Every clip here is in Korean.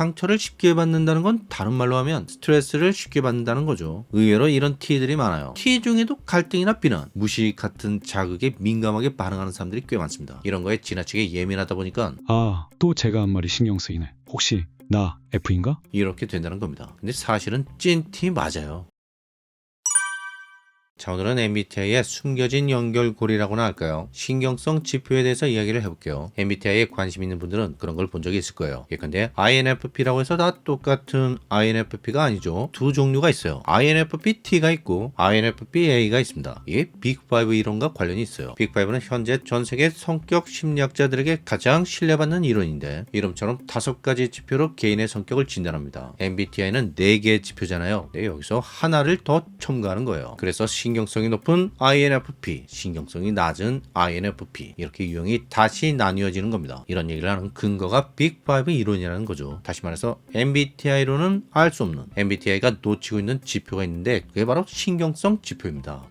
상처를 쉽게 받는다는 건 다른 말로 하면 스트레스를 쉽게 받는다는 거죠. 의외로 이런 T들이 많아요. T 중에도 갈등이나 비난, 무시 같은 자극에 민감하게 반응하는 사람들이 꽤 많습니다. 이런 거에 지나치게 예민하다 보니까 아, 또 제가 한 말이 신경 쓰이네. 혹시 나 F인가? 이렇게 된다는 겁니다. 근데 사실은 찐 T 맞아요. 자, 오늘은 MBTI의 숨겨진 연결고리라고나 할까요? 신경성 지표에 대해서 이야기를 해볼게요. MBTI에 관심 있는 분들은 그런 걸 본 적이 있을 거예요. 예컨대 INFP라고 해서 다 똑같은 INFP가 아니죠. 두 종류가 있어요. INFP T가 있고 INFP A가 있습니다. 이게 빅5 이론과 관련이 있어요. 빅5는 현재 전 세계 성격 심리학자들에게 가장 신뢰받는 이론인데 이름처럼 다섯 가지 지표로 개인의 성격을 진단합니다. MBTI는 네 개의 지표잖아요. 네, 여기서 하나를 더 첨가하는 거예요. 그래서 신 경성이 높은 INFP, 신경성이 낮은 INFP 이렇게 유형이 다시 나뉘어지는 겁니다. 이런 얘기를 하는 근거가 빅5 이론이라는 거죠. 다시 말해서 MBTI로는 알 수 없는 MBTI가 놓치고 있는 지표가 있는데 그게 바로 신경성 지표입니다.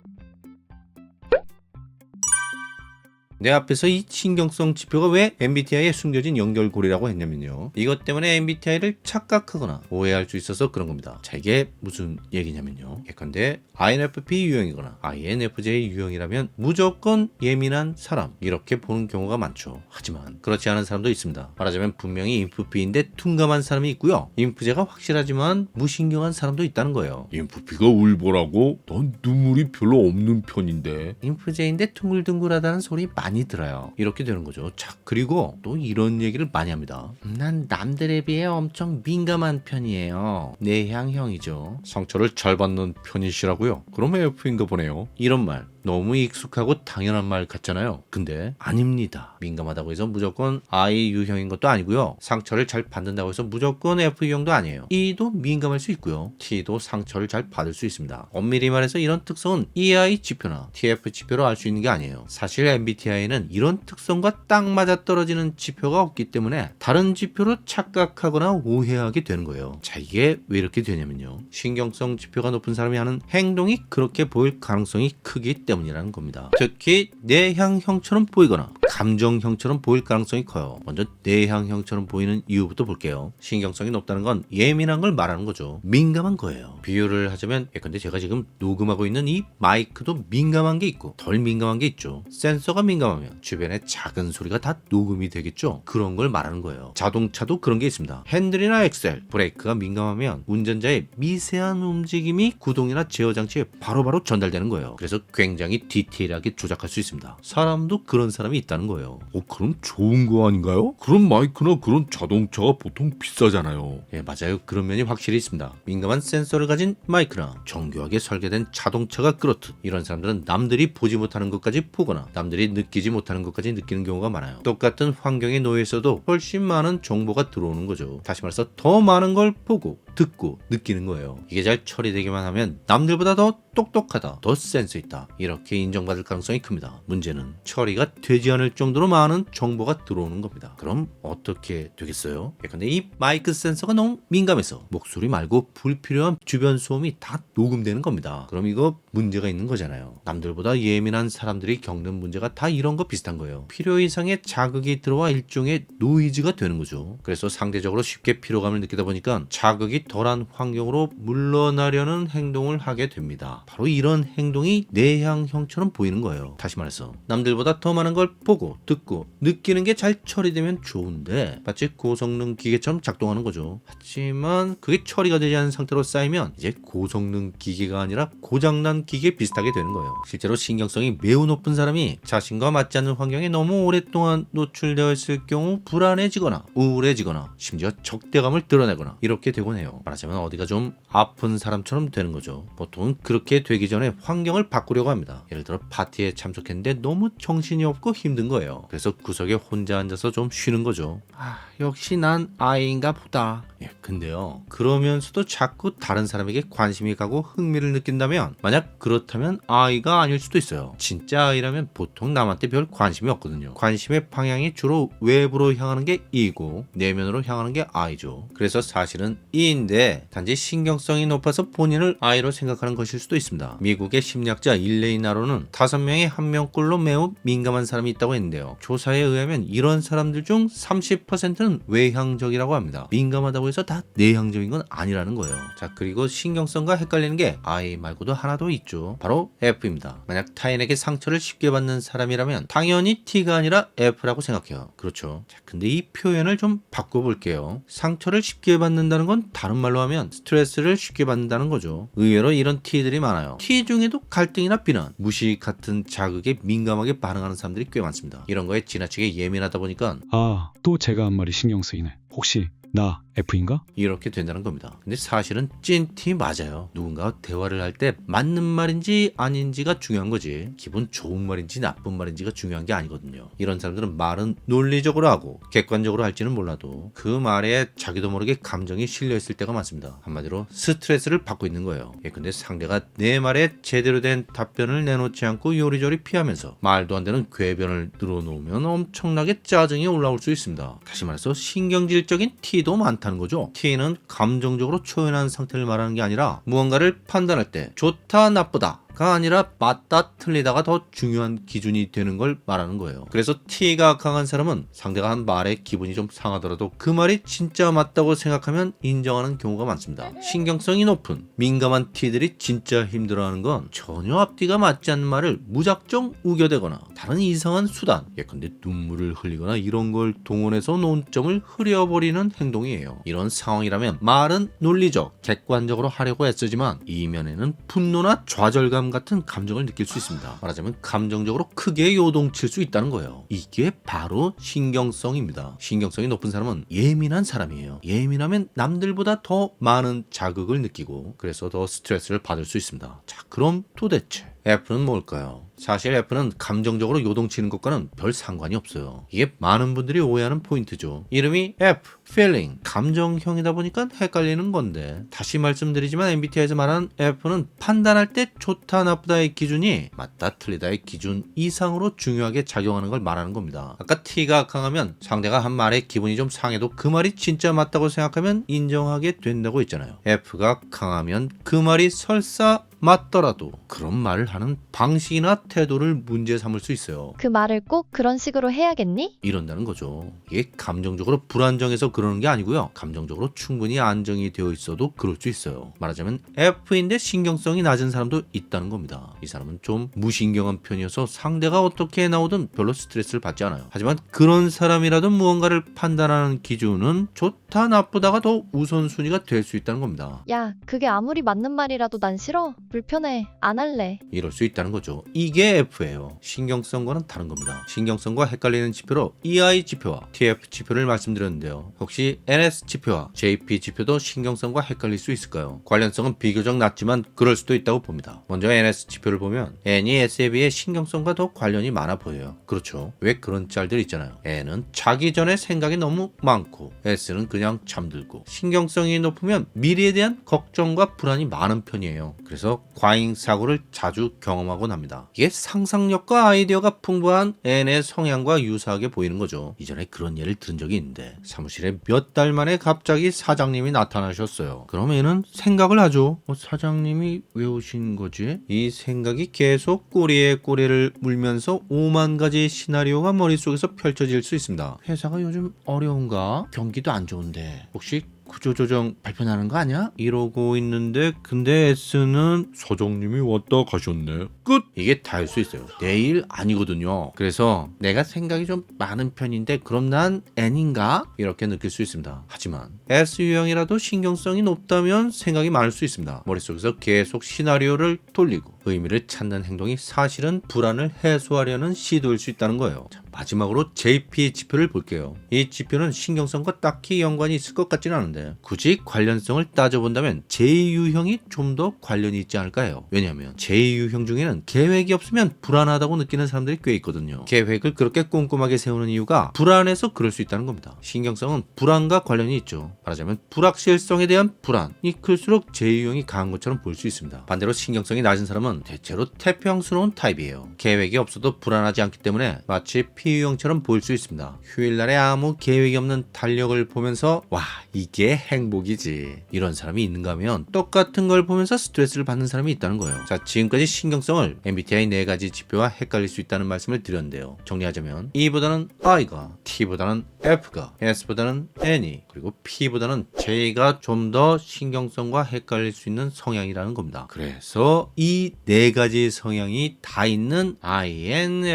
내 앞에서 이 신경성 지표가 왜 MBTI에 숨겨진 연결고리라고 했냐면요. 이것 때문에 MBTI를 착각하거나 오해할 수 있어서 그런 겁니다. 자, 이게 무슨 얘기냐면요. 예컨대 INFP 유형이거나 INFJ 유형이라면 무조건 예민한 사람 이렇게 보는 경우가 많죠. 하지만 그렇지 않은 사람도 있습니다. 말하자면 분명히 인프피인데 둔감한 사람이 있고요. 인프제가 확실하지만 무신경한 사람도 있다는 거예요. 인프피가 울보라고? 넌 눈물이 별로 없는 편인데. 인프제인데 둥글둥글하다는 소리 많이 들어요. 이렇게 되는 거죠. 자, 그리고 또 이런 얘기를 많이 합니다. 음, 난 남들에 비해 엄청 민감한 편이에요. 내향형이죠. 상처를 잘 받는 편이시라고요? 그럼 F인가 보네요. 이런 말 너무 익숙하고 당연한 말 같잖아요. 근데 아닙니다. 민감하다고 해서 무조건 I 유형인 것도 아니고요. 상처를 잘 받는다고 해서 무조건 F 유형도 아니에요. E도 민감할 수 있고요. T도 상처를 잘 받을 수 있습니다. 엄밀히 말해서 이런 특성은 EI 지표나 TF 지표로 알 수 있는 게 아니에요. 사실 MBTI는 이런 특성과 딱 맞아 떨어지는 지표가 없기 때문에 다른 지표로 착각하거나 오해하게 되는 거예요. 자, 이게 왜 이렇게 되냐면요. 신경성 지표가 높은 사람이 하는 행동이 그렇게 보일 가능성이 크기 때문 이라는 겁니다. 특히 내향형처럼 보이거나 감정형처럼 보일 가능성이 커요. 먼저 내향형처럼 보이는 이유부터 볼게요. 신경성이 높다는 건 예민한 걸 말하는 거죠. 민감한 거예요. 비유를 하자면 예컨대 제가 지금 녹음하고 있는 이 마이크도 민감한 게 있고 덜 민감한 게 있죠. 센서가 민감하면 주변에 작은 소리가 다 녹음이 되겠죠. 그런 걸 말하는 거예요. 자동차도 그런 게 있습니다. 핸들이나 엑셀, 브레이크가 민감하면 운전자의 미세한 움직임이 구동이나 제어 장치에 바로바로 전달되는 거예요. 그래서 굉장히 디테일하게 조작할 수 있습니다. 사람도 그런 사람이 있다는 거예요. 어, 그럼 좋은 거 아닌가요? 그런 마이크나 그런 자동차가 보통 비싸잖아요. 예, 맞아요. 그런 면이 확실히 있습니다. 민감한 센서를 가진 마이크나 정교하게 설계된 자동차가 그렇듯 이런 사람들은 남들이 보지 못하는 것까지 보거나 남들이 느끼지 못하는 것까지 느끼는 경우가 많아요. 똑같은 환경에 놓여 있어도 훨씬 많은 정보가 들어오는 거죠. 다시 말해서 더 많은 걸 보고 듣고 느끼는 거예요. 이게 잘 처리되기만 하면 남들보다 더 똑똑하다, 더 센스 있다 이렇게 인정받을 가능성이 큽니다. 문제는 처리가 되지 않을 정도로 많은 정보가 들어오는 겁니다. 그럼 어떻게 되겠어요? 예컨대 이 마이크 센서가 너무 민감해서 목소리 말고 불필요한 주변 소음이 다 녹음되는 겁니다. 그럼 이거 문제가 있는 거잖아요. 남들보다 예민한 사람들이 겪는 문제가 다 이런 거 비슷한 거예요. 필요 이상의 자극이 들어와 일종의 노이즈가 되는 거죠. 그래서 상대적으로 쉽게 피로감을 느끼다 보니까 자극이 덜한 환경으로 물러나려는 행동을 하게 됩니다. 바로 이런 행동이 내향형처럼 보이는 거예요. 다시 말해서 남들보다 더 많은 걸 보고 듣고 느끼는 게 잘 처리되면 좋은데 마치 고성능 기계처럼 작동하는 거죠. 하지만 그게 처리가 되지 않은 상태로 쌓이면 이제 고성능 기계가 아니라 고장난 기계 비슷하게 되는 거예요. 실제로 신경성이 매우 높은 사람이 자신과 맞지 않는 환경에 너무 오랫동안 노출되어 있을 경우 불안해지거나 우울해지거나 심지어 적대감을 드러내거나 이렇게 되곤 해요. 말하자면 어디가 좀 아픈 사람처럼 되는 거죠. 보통은 그렇게 되기 전에 환경을 바꾸려고 합니다. 예를 들어 파티에 참석했는데 너무 정신이 없고 힘든 거예요. 그래서 구석에 혼자 앉아서 좀 쉬는 거죠. 아, 역시 난 아이인가 보다. 예, 근데요. 그러면서도 자꾸 다른 사람에게 관심이 가고 흥미를 느낀다면 만약 그렇다면 아이가 아닐 수도 있어요. 진짜 아이라면 보통 남한테 별 관심이 없거든요. 관심의 방향이 주로 외부로 향하는 게 이고 내면으로 향하는 게 아이죠. 그래서 사실은 이인데 단지 신경성이 높아서 본인을 아이로 생각하는 것일 수도 있습니다. 미국의 심리학자 일레이나로는 다섯 명의 한 명꼴로 매우 민감한 사람이 있다고 했는데요. 조사에 의하면 이런 사람들 중 30%는 외향적이라고 합니다. 민감하다고 해서 다 내향적인 건 아니라는 거예요. 자 그리고 신경성과 헷갈리는 게 I 말고도 하나 더 있죠. 바로 F입니다. 만약 타인에게 상처를 쉽게 받는 사람이라면 당연히 T가 아니라 F라고 생각해요. 그렇죠. 자 근데 이 표현을 좀 바꿔볼게요. 상처를 쉽게 받는다는 건 다른 말로 하면 스트레스를 쉽게 받는다는 거죠. 의외로 이런 T들이 많아요. T 중에도 갈등이나 비난, 무시 같은 자극에 민감하게 반응하는 사람들이 꽤 많습니다. 이런 거에 지나치게 예민하다 보니까 아, 또 제가 한 말이 신경 쓰이네. 혹시 나 F인가? 이렇게 된다는 겁니다. 근데 사실은 찐티 맞아요. 누군가와 대화를 할 때 맞는 말인지 아닌지가 중요한 거지. 기분 좋은 말인지 나쁜 말인지가 중요한 게 아니거든요. 이런 사람들은 말은 논리적으로 하고 객관적으로 할지는 몰라도 그 말에 자기도 모르게 감정이 실려 있을 때가 많습니다. 한마디로 스트레스를 받고 있는 거예요. 예, 근데 상대가 내 말에 제대로 된 답변을 내놓지 않고 요리조리 피하면서 말도 안 되는 궤변을 늘어놓으면 엄청나게 짜증이 올라올 수 있습니다. 다시 말해서 신경질 적인 T도 많다는 거죠. T는 감정적으로 초연한 상태를 말하는 게 아니라 무언가를 판단할 때 좋다 나쁘다 가 아니라 맞다 틀리다가 더 중요한 기준이 되는 걸 말하는 거예요. 그래서 T가 강한 사람은 상대가 한 말에 기분이 좀 상하더라도 그 말이 진짜 맞다고 생각하면 인정하는 경우가 많습니다. 신경성이 높은 민감한 T들이 진짜 힘들어하는 건 전혀 앞뒤가 맞지 않는 말을 무작정 우겨대거나 다른 이상한 수단 예컨대 눈물을 흘리거나 이런 걸 동원해서 논점을 흐려버리는 행동이에요. 이런 상황이라면 말은 논리적, 객관적으로 하려고 애쓰지만 이면에는 분노나 좌절감 같은 감정을 느낄 수 있습니다. 말하자면 감정적으로 크게 요동칠 수 있다는 거예요. 이게 바로 신경성입니다. 신경성이 높은 사람은 예민한 사람이에요. 예민하면 남들보다 더 많은 자극을 느끼고 그래서 더 스트레스를 받을 수 있습니다. 자, 그럼 도대체 F는 뭘까요? 사실 F는 감정적으로 요동치는 것과는 별 상관이 없어요. 이게 많은 분들이 오해하는 포인트죠. 이름이 F, feeling, 감정형이다 보니까 헷갈리는 건데 다시 말씀드리지만 MBTI에서 말하는 F는 판단할 때 좋다 나쁘다의 기준이 맞다 틀리다의 기준 이상으로 중요하게 작용하는 걸 말하는 겁니다. 아까 T가 강하면 상대가 한 말에 기분이 좀 상해도 그 말이 진짜 맞다고 생각하면 인정하게 된다고 했잖아요. F가 강하면 그 말이 설사 맞더라도 그런 말을 하는 방식이나 태도를 문제 삼을 수 있어요. 그 말을 꼭 그런 식으로 해야겠니? 이런다는 거죠. 이게 감정적으로 불안정해서 그 러는 게 아니고요. 감정적으로 충분히 안정이 되어 있어도 그럴 수 있어요. 말하자면 F인데 신경성이 낮은 사람도 있다는 겁니다. 이 사람은 좀 무신경한 편이어서 상대가 어떻게 나오든 별로 스트레스를 받지 않아요. 하지만 그런 사람이라도 무언가를 판단하는 기준은 좋다 나쁘다가 더 우선순위가 될 수 있다는 겁니다. 야, 그게 아무리 맞는 말이라도 난 싫어. 불편해. 안 할래. 이럴 수 있다는 거죠. 이게 F예요. 신경성과는 다른 겁니다. 신경성과 헷갈리는 지표로 EI 지표와 TF 지표를 말씀드렸는데요. 혹시 NS 지표와 JP 지표도 신경성과 헷갈릴 수 있을까요? 관련성은 비교적 낮지만 그럴 수도 있다고 봅니다. 먼저 NS 지표를 보면 N이 S에 비해 신경성과 더 관련이 많아 보여요. 그렇죠. 왜 그런 짤들 있잖아요. N은 자기 전에 생각이 너무 많고 S는 그냥 잠들고 신경성이 높으면 미래에 대한 걱정과 불안이 많은 편이에요. 그래서 과잉 사고를 자주 경험하곤 합니다. 이게 상상력과 아이디어가 풍부한 N의 성향과 유사하게 보이는 거죠. 이전에 그런 예를 들은 적이 있는데 사무실에 몇 달 만에 갑자기 사장님이 나타나셨어요. 그럼 N은 생각을 하죠. 어, 사장님이 왜 오신 거지? 이 생각이 계속 꼬리에 꼬리를 물면서 오만 가지 시나리오가 머릿속에서 펼쳐질 수 있습니다. 회사가 요즘 어려운가? 경기도 안 좋은데 혹시 구조조정 발표나는 거 아니야? 이러고 있는데 근데 S는 사장님이 왔다 가셨네. 끝. 이게 다일 수 있어요. 내일 아니거든요. 그래서 내가 생각이 좀 많은 편인데 그럼 난 N인가? 이렇게 느낄 수 있습니다. 하지만 S 유형이라도 신경성이 높다면 생각이 많을 수 있습니다. 머릿속에서 계속 시나리오를 돌리고 의미를 찾는 행동이 사실은 불안을 해소하려는 시도일 수 있다는 거예요. 자, 마지막으로 JP 지표를 볼게요. 이 지표는 신경성과 딱히 연관이 있을 것 같지는 않은데 굳이 관련성을 따져본다면 J유형이 좀 더 관련이 있지 않을까 해요. 왜냐하면 J유형 중에는 계획이 없으면 불안하다고 느끼는 사람들이 꽤 있거든요. 계획을 그렇게 꼼꼼하게 세우는 이유가 불안해서 그럴 수 있다는 겁니다. 신경성은 불안과 관련이 있죠. 말하자면 불확실성에 대한 불안이 클수록 J유형이 강한 것처럼 보일 수 있습니다. 반대로 신경성이 낮은 사람은 INFJ는 대체로 태평스러운 타입이에요. 계획이 없어도 불안하지 않기 때문에 마치 피유형처럼 보일 수 있습니다. 휴일날에 아무 계획이 없는 달력을 보면서 와 이게 행복이지 이런 사람이 있는가 하면 똑같은 걸 보면서 스트레스를 받는 사람이 있다는 거예요. 자 지금까지 신경성을 MBTI 네 가지 지표와 헷갈릴 수 있다는 말씀을 드렸는데요. 정리하자면 E보다는 I가, T보다는 F가, S보다는 N이, 그리고 P보다는 J가 좀 더 신경성과 헷갈릴 수 있는 성향이라는 겁니다. 그래서 이네 가지 성향이 다 있는 INFJ가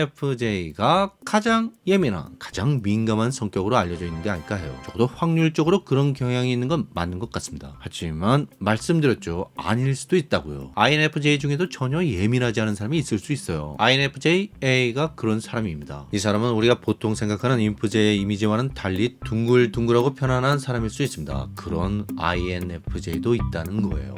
가장 예민한, 가장 민감한 성격으로 알려져 있는 게 아닐까 해요. 적어도 확률적으로 그런 경향이 있는 건 맞는 것 같습니다. 하지만 말씀드렸죠. 아닐 수도 있다고요. INFJ 중에도 전혀 예민하지 않은 사람이 있을 수 있어요. INFJA가 그런 사람입니다. 이 사람은 우리가 보통 생각하는 인프제의 이미지와는 달리 둥글둥글하고 편안한 사람일 수 있습니다. 그런 INFJ도 있다는 거예요.